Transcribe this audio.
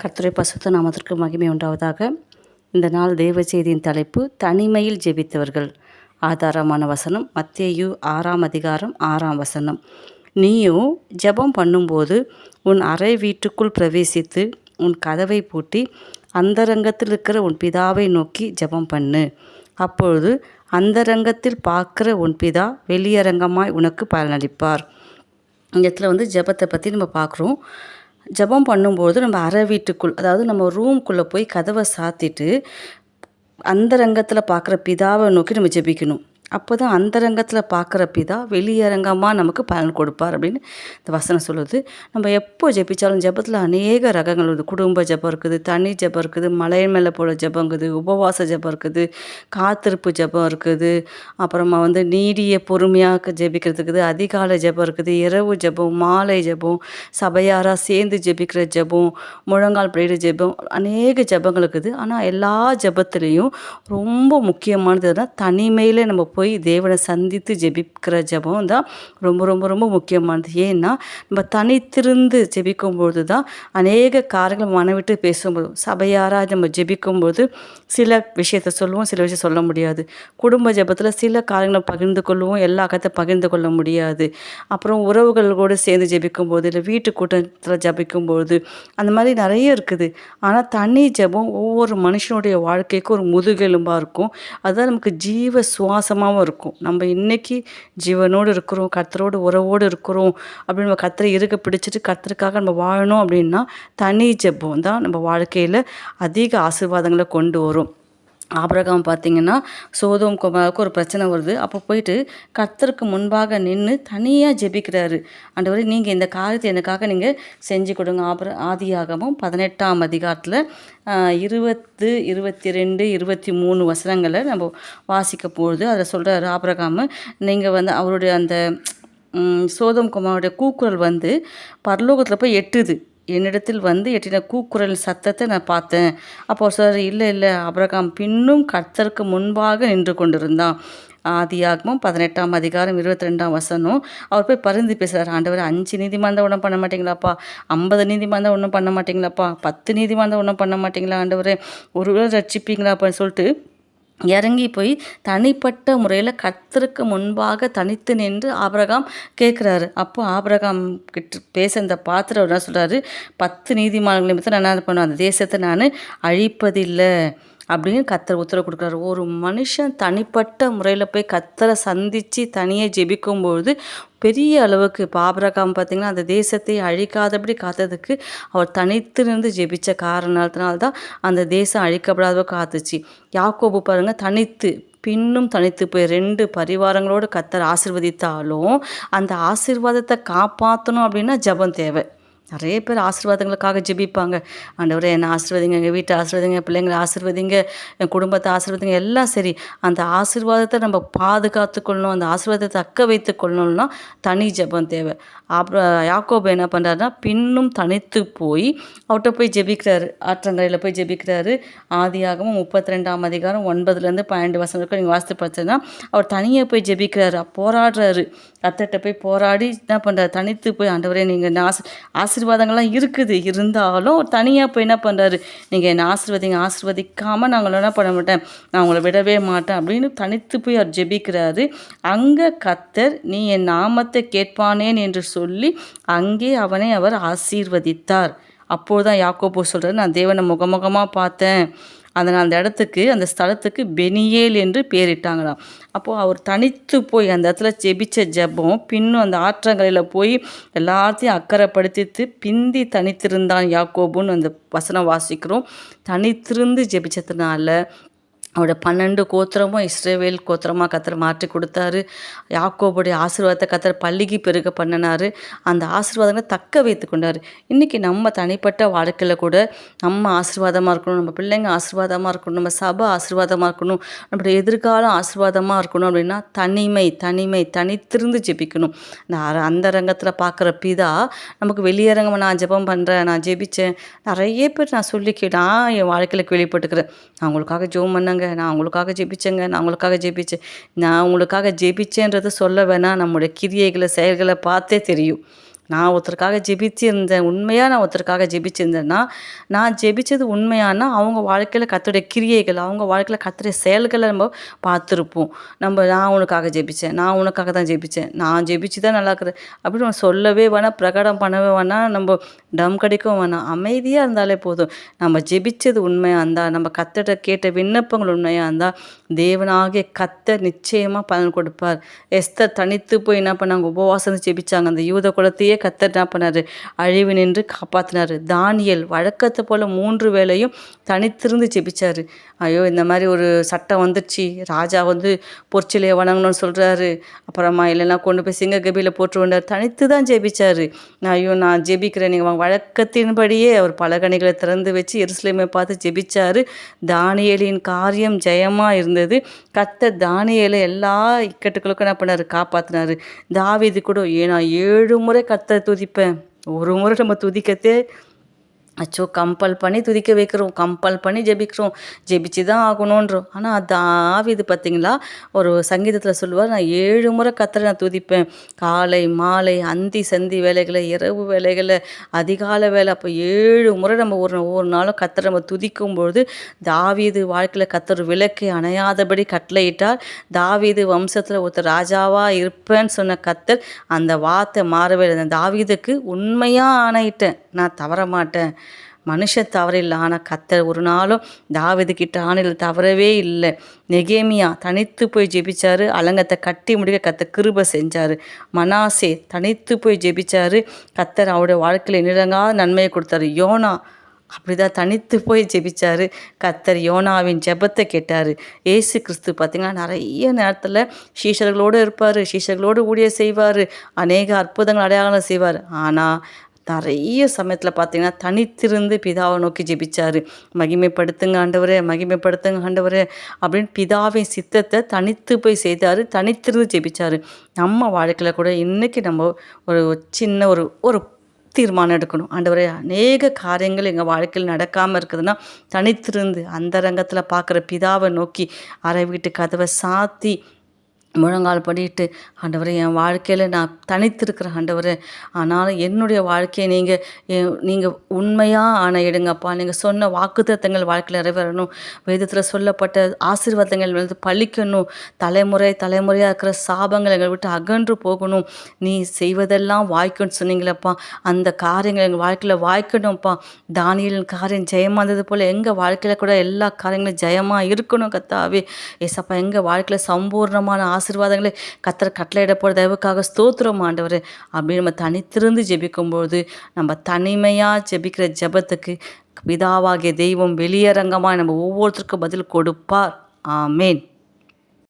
கர்த்தரை பசுத்த நாமத்திற்கு மகிமை உண்டாவதாக. இந்த நாள் தேவ செய்தியின் தலைப்பு தனிமையில் ஜெபித்தவர்கள். ஆதாரமான வசனம் மத்தேயு ஆறாம் அதிகாரம் ஆறாம் வசனம். நீயும் ஜெபம் பண்ணும்போது உன் அறை வீட்டுக்குள் பிரவேசித்து உன் கதவை பூட்டி அந்தரங்கத்தில் இருக்கிற உன் பிதாவை நோக்கி ஜெபம் பண்ணு. அப்பொழுது அந்தரங்கத்தில் பார்க்குற உன் பிதா வெளியரங்கமாய் உனக்கு பலனளிப்பார். இந்த இடத்துல வந்து ஜெபத்தை பற்றி நம்ம பார்க்குறோம். ஜெபம் பண்ணும்போது நம்ம அரை வீட்டுக்குள் அதாவது நம்ம ரூம்குள்ளே போய் கதவை சாத்திட்டு அந்தரங்கத்தில் பார்க்குற பிதாவை நோக்கி நம்ம ஜெபிக்கணும். அப்போ தான் அந்தரங்கத்தில் பார்க்குற தான் வெளியரங்கமாக நமக்கு பலன் கொடுப்பார் அப்படின்னு இந்த வசனம் சொல்லுது. நம்ம எப்போ ஜெபிச்சாலும் ஜெபத்தில் அநேக ரகங்கள் இருக்குது குடும்ப ஜெபம் இருக்குது தனி ஜெபம் இருக்குது மலை மேலே போல ஜெபம் இருக்குது உபவாச ஜெபம் இருக்குது காத்திருப்பு ஜெபம் இருக்குது. அப்புறமா வந்து நீடிய பொறுமையாக ஜெபிக்கிறதுக்குது அதிகாலை ஜெபம் இருக்குது இரவு ஜெபம் மாலை ஜெபம் சபையாராக சேர்ந்து ஜெபிக்கிற ஜெபம் முழங்கால் பிழையிற ஜெபம் அநேக ஜெபங்கள் இருக்குது. ஆனால் எல்லா ஜெபத்துலேயும் ரொம்ப முக்கியமானது தான் தனிமையில் நம்ம போய் தேவனை சந்தித்து ஜெபிக்கிற ஜெபம் தான் ரொம்ப ரொம்ப ரொம்ப முக்கியமானது. ஏன்னா நம்ம தனித்திருந்து ஜெபிக்கும்பொழுது தான் அநேக காரியங்கள் மனவிட்டு பேசும்போது சபையாராக நம்ம ஜெபிக்கும்போது சில விஷயத்த சொல்லுவோம் சில விஷயம் சொல்ல முடியாது. குடும்ப ஜெபத்தில் சில காரியங்களை பகிர்ந்து கொள்வோம் எல்லா கதை பகிர்ந்து கொள்ள முடியாது. அப்புறம் உறவுகள் கூட சேர்ந்து ஜெபிக்கும்போது இல்லை வீட்டு கூட்டத்தில் ஜெபிக்கும்போது அந்த மாதிரி நிறைய இருக்குது. ஆனால் தனி ஜெபம் ஒவ்வொரு மனுஷனுடைய வாழ்க்கைக்கும் ஒரு முதுகெலும்பாக இருக்கும். அதுதான் நமக்கு ஜீவ சுவாசமாக சந்தோஷமாகவும் இருக்கும். நம்ம இன்றைக்கி ஜீவனோடு இருக்கிறோம் கத்தரோடு உறவோடு இருக்கிறோம் அப்படின்னு நம்ம கத்தரை இருக்க பிடிச்சிட்டு கத்தருக்காக நம்ம வாழணும் அப்படின்னா தனி ஜெபம் தான் நம்ம வாழ்க்கையில் அதிக ஆசீர்வாதங்களை கொண்டு வரும். ஆபிரகாம் பார்த்தீங்கன்னா சோதோம் குமாருக்கு ஒரு பிரச்சனை வருது. அப்போ போயிட்டு கர்த்தருக்கு முன்பாக நின்று தனியாக ஜெபிக்கிறாரு. ஆண்டவரே நீங்கள் இந்த காரியத்தை எனக்காக நீங்கள் செஞ்சு கொடுங்க. ஆபிர ஆதியாகமும் பதினெட்டாம் அதிகாரத்தில் இருபத்து இருபத்தி ரெண்டு இருபத்தி மூணு வசனங்களை நம்ம வாசிக்க போகுது. அதில் சொல்கிறாரு ஆபிரகாம் நீங்கள் வந்து அவருடைய அந்த சோதம் குமாருடைய கூக்குரல் வந்து பரலோகத்தில் போய் எட்டுது. என்னிடத்தில் வந்து எட்டின கூக்குரல் சத்தத்தை நான் பார்த்தேன். அப்போ சார் இல்லை இல்லை அப்ரகாம் பின்னும் கர்த்தருக்கு முன்பாக நின்று கொண்டிருந்தான். ஆதியாகமும் பதினெட்டாம் அதிகாரம் இருபத்தி ரெண்டாம் வசனம். அவர் போய் பருந்து பேசுகிறார் ஆண்டவர் அஞ்சு நீதிமன்றம் ஒன்றும் பண்ண மாட்டீங்களாப்பா? ஐம்பது நீதிமன்றம் ஒன்றும் பண்ண மாட்டீங்களாப்பா? பத்து நீதிமன்றம் ஒன்றும் பண்ண மாட்டீங்களா ஆண்டவர்? ஒருவேளை ரட்சிப்பீங்களா அப்படின்னு சொல்லிட்டு இறங்கி போய் தனிப்பட்ட முறையில் கத்தருக்கு முன்பாக தனித்து நின்று ஆபரகாம் கேட்குறாரு. அப்போ ஆபரகாம் கிட்ட பேச இந்த பாத்திரம் என்ன சொல்கிறாரு பத்து நீதிமான்களை நிமித்தம் நான் என்ன பண்ணுவேன்? அந்த தேசத்தை நான் அழிப்பதில்லை. அப்படின்னு கத்தர் உத்தரவு கொடுக்குறாரு. ஒரு மனுஷன் தனிப்பட்ட முறையில் போய் கத்தரை சந்தித்து தனியாக ஜெபிக்கும்பொழுது பெரிய அளவுக்கு பாபரகாம் பார்த்திங்கன்னா அந்த தேசத்தை அழிக்காதபடி காத்ததுக்கு அவர் தனித்து நின்று ஜெபிச்ச காரணத்தினால்தான் தான் அந்த தேசம் அழிக்கப்படாத காத்துச்சு. யாக்கோபு பாருங்க தனித்து பின்னும் தனித்து போய் ரெண்டு பரிவாரங்களோடு கத்தர் ஆசிர்வதித்தாலும் அந்த ஆசிர்வாதத்தை காப்பாற்றணும் அப்படின்னா ஜெபம் தேவை. நிறைய பேர் ஆசீர்வாதங்களுக்காக ஜெபிப்பாங்க. ஆண்டவரே என்னை ஆசீர்வதிங்க எங்கள் வீட்டை ஆசீர்வதிங்க பிள்ளைங்களை ஆசீர்வதிங்க என் குடும்பத்தை ஆசீர்வதிங்க எல்லாம் சரி. அந்த ஆசீர்வாதத்தை நம்ம பாதுகாத்து கொள்ளணும் அந்த ஆசீர்வாதத்தை தக்க வைத்து கொள்ளணும்னா தனி ஜெபம் தேவை. அப்புறம் யாக்கோபு என்ன பண்ணுறாருன்னா பின்னும் தனித்து போய் அவர்கிட்ட போய் ஜெபிக்கிறாரு. ஆற்றங்கரையில் போய் ஜெபிக்கிறாரு. ஆதியாகவும் முப்பத்தி ரெண்டாம் அதிகாரம் ஒன்பதுலேருந்து பன்னெண்டு வருஷம் இருக்கும் நீங்கள் வாசித்து பார்த்தீங்கன்னா அவர் தனியாக போய் ஜெபிக்கிறாரு. போராடுறாரு. அத்தட்ட போய் போராடி என்ன பண்ணுறாரு தனித்து போய் ஆண்டவரே நீங்கள் என்ன ஆசை ஆசீர்வாதங்கள்லாம் இருக்குது. இருந்தாலும் தனியாக போய் என்ன பண்ணுறாரு நீங்கள் என்னை ஆசீர்வதிங்க ஆசீர்வதிக்காமல் நாங்கள் என்ன பண்ண மாட்டேன்? நான் உங்களை விடவே மாட்டேன் அப்படின்னு தனித்து போய் அவர் ஜெபிக்கிறாரு. அங்கே கத்தர் நீ என் நாமத்தை கேட்பானேன் என்று சொல்லி அங்கே அவனை அவர் ஆசீர்வதித்தார். அப்போது தான் யாக்கோபோ சொல்கிறார் நான் தேவனை முகமுகமாக பார்த்தேன். அதனால் அந்த இடத்துக்கு அந்த ஸ்தலத்துக்கு பெனியேல் என்று பேரிட்டாங்களாம். அப்போது அவர் தனித்து போய் அந்த இடத்துல ஜெபிச்ச ஜெபம் பின்னும் அந்த ஆற்றங்கரையில் போய் எல்லாத்தையும் அக்கறைப்படுத்தித்து பிந்தி தனித்திருந்தான் யாக்கோபுன்னு அந்த வசனம் வாசிக்கிறோம். தனித்திருந்து ஜெபிச்சதுனால அவரோட பன்னெண்டு கோத்திரமும் இஸ்ரேவேல் கோத்திரமாக கத்தர் மாற்றி கொடுத்தாரு. யாக்கோபுடைய ஆசீர்வாதத்தை கத்தர் பள்ளிக்கு பெருக பண்ணினார். அந்த ஆசீர்வாதங்களை தக்க வைத்து கொண்டார். இன்றைக்கி நம்ம தனிப்பட்ட வாழ்க்கையில் கூட நம்ம ஆசீர்வாதமாக இருக்கணும் நம்ம பிள்ளைங்க ஆசீர்வாதமாக இருக்கணும் நம்ம சபை ஆசீர்வாதமாக இருக்கணும் நம்மளுடைய எதிர்காலம் ஆசீர்வாதமாக இருக்கணும் அப்படின்னா தனிமை தனிமை தனித்திருந்து ஜெபிக்கணும். நான் அந்த ரங்கத்தில் பார்க்குற பிதா நமக்கு வெளியரங்கம் நான் ஜெபம் பண்ணுறேன் நான் ஜெபிச்சேன். நிறைய பேர் நான் சொல்லி நான் என் வாழ்க்கையில் கேள்விப்பட்டுக்கிறேன் நான் உங்களுக்காக ஜெபம் பண்ணாங்க நான் உங்களுக்காக ஜெபிச்சேங்க நான் உங்களுக்காக ஜெபிச்சேன் நான் உங்களுக்காக ஜெபிச்சேன்றதை சொல்ல வேணாம் நம்முடைய கிரியைகளை செயல்களை பார்த்தே தெரியும். நான் ஒருத்தருக்காக ஜெபிச்சிருந்தேன் உண்மையாக நான் ஒருத்தருக்காக ஜெபிச்சிருந்தேன்னா நான் ஜெபிச்சது உண்மையானா அவங்க வாழ்க்கையில் கத்துடைய கிரியைகள் அவங்க வாழ்க்கையில் கத்துடைய செயல்களை நம்ம பார்த்துருப்போம். நம்ம நான் உனக்காக ஜெபிச்சேன் நான் உனக்காக தான் ஜெபிச்சேன் நான் ஜெபிச்சு தான் நல்லா இருக்கிறேன் அப்படின்னு நம்ம சொல்லவே வேணாம் பிரகடம் பண்ணவே வேணாம் நம்ம டம் கடிக்கவும் வேணாம். அமைதியாக இருந்தாலே போதும். நம்ம ஜெபிச்சது உண்மையாக இருந்தால் நம்ம கத்தட்ட கேட்ட விண்ணப்பங்கள் உண்மையாக இருந்தால் தேவனாகிய கத்த நிச்சயமாக பலன் கொடுப்பார். எஸ்தர் தனித்து போய் என்ன பண்ணாங்க? உபவாசம் ஜெபிச்சாங்க அந்த யூத குலத்தையே கத்தர் என்ன பண்ணார்? அழிவு நின்று காப்பாற்றினார் தானியல் வழக்கத்தை போல் மூன்று வேளையும் தனித்திருந்து ஜெபிச்சார். ஐயோ இந்த மாதிரி ஒரு சட்டம் வந்துடுச்சு. ராஜா வந்து பொற்சிலையை வணங்கணும்னு சொல்கிறாரு அப்புறமா இல்லைன்னா கொண்டு போய் சிங்க கபியில் போட்டு வந்தார் தனித்து தான் ஜெபிச்சார். ஐயோ நான் ஜெபிக்கிறேன். நீங்கள் வழக்கத்தின்படியே அவர் பலகணிகளை திறந்து வச்சு எருசலேமை பார்த்து ஜெபிச்சார். தானியலின் காரியம் ஜெயமாக இருந்தது. கத்தர் தானியலை எல்லா இக்கட்டுகளுக்கும் என்ன பண்ணார்? காப்பாற்றினார் தாவிது கூட ஏன்னா நான் ஏழு முறை கத்த கத்தரை துதிப்பேன் ஒரு முறை நம்ம துதிக்கத்தே அச்சோ கம்பல் பண்ணி துதிக்க வைக்கிறோம் கம்பல் பண்ணி ஜெபிக்கிறோம் ஜெபிச்சு தான் ஆகணுன்றோம் ஆனால் தாவிது பார்த்தீங்களா ஒரு சங்கீதத்தில் சொல்லுவார் நான் ஏழு முறை கத்தரை நான் துதிப்பேன். காலை மாலை அந்தி சந்தி வேலைகளை இரவு வேலைகளை அதிகால வேலை. அப்போ ஏழு முறை நம்ம ஒரு ஒரு நாளும் கத்தரை நம்ம துதிக்கும் பொழுது தாவீது வாழ்க்கையில் கத்தர் விளக்கை அணையாதபடி கட்டளையிட்டால் தாவீது வம்சத்தில் ஒருத்தர் ராஜாவாக இருப்பேன்னு சொன்ன கத்தர் அந்த வார்த்தை மாறவே இல்லை. தாவீதுக்கு உண்மையாக ஆணையிட்டேன். நான் தவற மாட்டேன் மனுஷன் தவறில்லை ஆனால் கத்தர் ஒரு நாளும் தாவிது கிட்ட ஆணையில் தவறவே இல்லை. நெகேமியா தனித்து போய் ஜெபிச்சாரு. அலங்கத்தை கட்டி முடிக்க கத்த கிருப செஞ்சார். மனாசே தனித்து போய் ஜெபிச்சாரு. கத்தர் அவருடைய வாழ்க்கையில் நிறங்காத நன்மையை கொடுத்தாரு. யோனா அப்படிதான் தனித்து போய் ஜெபிச்சார். கத்தர் யோனாவின் ஜெபத்தை கேட்டார். ஏசு கிறிஸ்து பார்த்திங்கன்னா நிறைய நேரத்தில் சீஷர்களோடு இருப்பார். சீஷர்களோடு ஊழிய செய்வார். அநேக அற்புதங்கள் அடையாளம் செய்வார். ஆனால் நிறைய சமயத்தில் பார்த்தீங்கன்னா தனித்திருந்து பிதாவை நோக்கி ஜெபிச்சார். மகிமைப்படுத்துங்க ஆண்டவரே மகிமைப்படுத்துங்க ஆண்டவரே அப்படின்னு பிதாவின் சித்தத்தை தனித்து போய் செய்தார் தனித்திருந்து ஜெபிச்சார். நம்ம வாழ்க்கையில் கூட இன்றைக்கி நம்ம ஒரு சின்ன ஒரு ஒரு தீர்மானம் எடுக்கணும். ஆண்டவரே அநேக காரியங்கள் எங்கள் வாழ்க்கையில் நடக்காமல் இருக்குதுன்னா தனித்திருந்து அந்த ரங்கத்தில் பார்க்குற பிதாவை நோக்கி அறை வீட்டு கதவை சாத்தி முழங்கால் படிட்டு ஆண்டவரை என் வாழ்க்கையில் நான் தனித்திருக்கிற ஆண்டவர் ஆனாலும் என்னுடைய வாழ்க்கையை நீங்கள் நீங்கள் உண்மையாக ஆணையிடுங்கப்பா நீங்கள் சொன்ன வாக்குத்தத்தங்கள் வாழ்க்கையில் நிறைவேறணும். வேதத்தில் சொல்லப்பட்ட ஆசீர்வாதங்கள் வந்து பழிக்கணும். தலைமுறை தலைமுறையாக இருக்கிற சாபங்கள் எங்களை விட்டு அகன்று போகணும். நீ செய்வதெல்லாம் வாய்க்கும்னு சொன்னீங்களப்பா. அந்த காரியங்கள் எங்கள் வாழ்க்கையில் வாய்க்கணும்ப்பா. தானியலின் காரியம் ஜெயமாக இருந்தது போல் எங்கள் வாழ்க்கையில் கூட எல்லா காரியங்களும் ஜெயமாக இருக்கணும் கத்தாவே. ஏசப்பா எங்கள் வாழ்க்கையில் சம்பூர்ணமான ஆசீர்வாதங்களை கத்தர் கட்டளையிட போகிற தயவுக்காக ஸ்தோத்திரம் ஆண்டவர். அப்படின்னு நம்ம தனித்திருந்து ஜெபிக்கும்போது நம்ம தனிமையாக ஜெபிக்கிற ஜெபத்துக்கு பிதாவாகிய தெய்வம் வெளியரங்கமாக நம்ம ஒவ்வொருத்தருக்கும் பதில் கொடுப்பார். ஆமேன்.